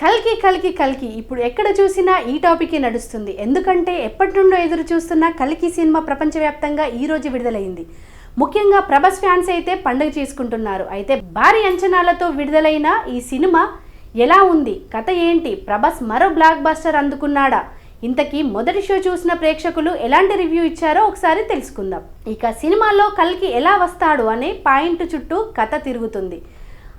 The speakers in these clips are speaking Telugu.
కల్కి కల్కి కల్కి. ఇప్పుడు ఎక్కడ చూసినా ఈ టాపికే నడుస్తుంది. ఎందుకంటే ఎప్పటి నుండో ఎదురు చూస్తున్న కల్కి సినిమా ప్రపంచవ్యాప్తంగా ఈ రోజు విడుదలైంది. ముఖ్యంగా ప్రభాస్ ఫ్యాన్స్ అయితే పండుగ చేసుకుంటున్నారు. అయితే భారీ అంచనాలతో విడుదలైన ఈ సినిమా ఎలా ఉంది? కథ ఏంటి? ప్రభాస్ మరో బ్లాక్ బస్టర్ అందుకున్నాడా? ఇంతకీ మొదటి షో చూసిన ప్రేక్షకులు ఎలాంటి రివ్యూ ఇచ్చారో ఒకసారి తెలుసుకుందాం. ఇక సినిమాలో కల్కి ఎలా వస్తాడు అనే పాయింట్ చుట్టూ కథ తిరుగుతుంది.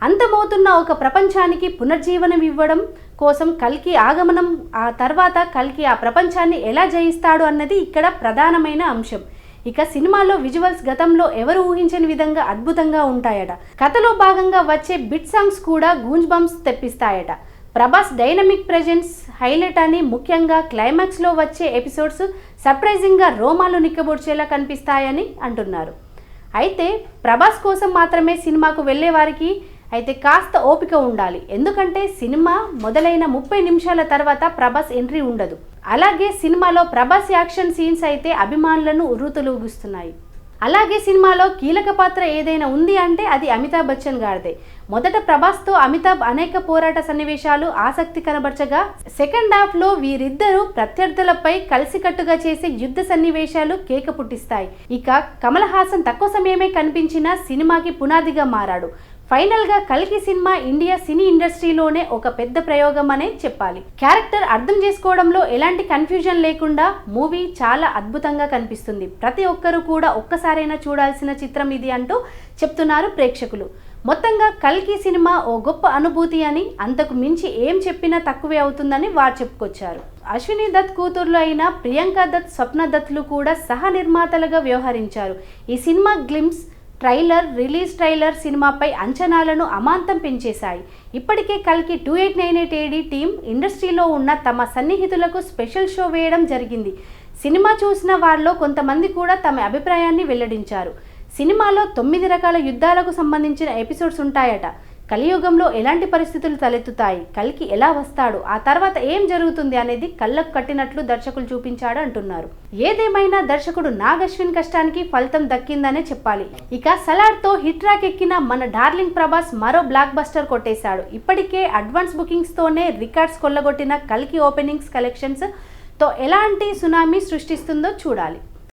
అంతమవుతున్న ఒక ప్రపంచానికి పునర్జీవనం ఇవ్వడం కోసం కల్కి ఆగమనం ఆ తర్వాత కల్కి ఆ ప్రపంచాన్ని ఎలా జయిస్తాడు అన్నది ఇక్కడ ప్రధానమైన అంశం. ఇక సినిమాలో విజువల్స్ గతంలో ఎవరు ఊహించని విధంగా అద్భుతంగా ఉంటాయట. కథలో భాగంగా వచ్చే బిట్ సాంగ్స్ కూడా గూంజ్ బంప్స్ తెప్పిస్తాయట. ప్రభాస్ డైనమిక్ ప్రెజెన్స్ హైలైట్ అని ముఖ్యంగా క్లైమాక్స్లో వచ్చే ఎపిసోడ్స్ సర్ప్రైజింగ్గా రోమాలు నిక్కబొడిచేలా కనిపిస్తాయని అంటున్నారు. అయితే ప్రభాస్ కోసం మాత్రమే సినిమాకు వెళ్ళే వారికి అయితే కాస్త ఓపిక ఉండాలి. ఎందుకంటే సినిమా మొదలైన ముప్పై నిమిషాల తర్వాత ప్రభాస్ ఎంట్రీ ఉండదు. అలాగే సినిమాలో ప్రభాస్ యాక్షన్ సీన్స్ అయితే అభిమానులను ఉర్రూతలూగిస్తున్నాయి అలాగే సినిమాలో కీలక పాత్ర ఏదైనా ఉంది అంటే అది అమితాబ్ బచ్చన్ గారిదే. మొదట ప్రభాస్తో అమితాబ్ అనేక పోరాట సన్నివేశాలు ఆసక్తి కనబరచగా సెకండ్ హాఫ్లో వీరిద్దరూ ప్రత్యర్థులపై కలిసికట్టుగా చేసే యుద్ధ సన్నివేశాలు కేక పుట్టిస్తాయి. ఇక కమల్ హాసన్ తక్కువ సమయమే కనిపించిన సినిమాకి పునాదిగా మారాడు. ఫైనల్గా కల్కి సినిమా ఇండియా సినీ ఇండస్ట్రీలోనే ఒక పెద్ద ప్రయోగం అనే చెప్పాలి. క్యారెక్టర్ అర్థం చేసుకోవడంలో ఎలాంటి కన్ఫ్యూజన్ లేకుండా మూవీ చాలా అద్భుతంగా కనిపిస్తుంది. ప్రతి ఒక్కరూ కూడా ఒక్కసారైనా చూడాల్సిన చిత్రం ఇది అంటూ చెప్తున్నారు ప్రేక్షకులు. మొత్తంగా కల్కి సినిమా ఓ గొప్ప అనుభూతి అని అంతకు మించి ఏం చెప్పినా తక్కువే అవుతుందని వారు చెప్పుకొచ్చారు. అశ్విని దత్ కూతుర్లు అయిన ప్రియాంక దత్ స్వప్న దత్లు కూడా సహ నిర్మాతలుగా వ్యవహరించారు. ఈ cinema glimpse trailer release trailer సినిమాపై అంచనాలను అమాంతం పెంచేశాయి. ఇప్పటికే కల్కి two eight nine eight AD team ఇండస్ట్రీలో ఉన్న తమ సన్నిహితులకు స్పెషల్ షో వేయడం జరిగింది. సినిమా చూసిన వారిలో కొంతమంది కూడా తమ అభిప్రాయాన్ని వెల్లడించారు. సినిమాలో తొమ్మిది రకాల యుద్ధాలకు సంబంధించిన ఎపిసోడ్స్ ఉంటాయట. కలియుగంలో ఎలాంటి పరిస్థితులు తలెత్తుతాయి? కల్కి ఎలా వస్తాడు? ఆ తర్వాత ఏం జరుగుతుంది అనేది కళ్ళకు కట్టినట్లు దర్శకులు చూపించాడు అంటున్నారు. ఏదేమైనా దర్శకుడు నాగశ్విన్ కష్టానికి ఫలితం దక్కిందనే చెప్పాలి. ఇక సలాడ్తో హిట్ ట్రాక్ ఎక్కిన మన డార్లింగ్ ప్రభాస్ మరో బ్లాక్ బస్టర్ కొట్టేశాడు. ఇప్పటికే అడ్వాన్స్ బుకింగ్స్తోనే రికార్డ్స్ కొల్లగొట్టిన కల్కి ఓపెనింగ్స్ కలెక్షన్స్తో ఎలాంటి సునామీ సృష్టిస్తుందో చూడాలి.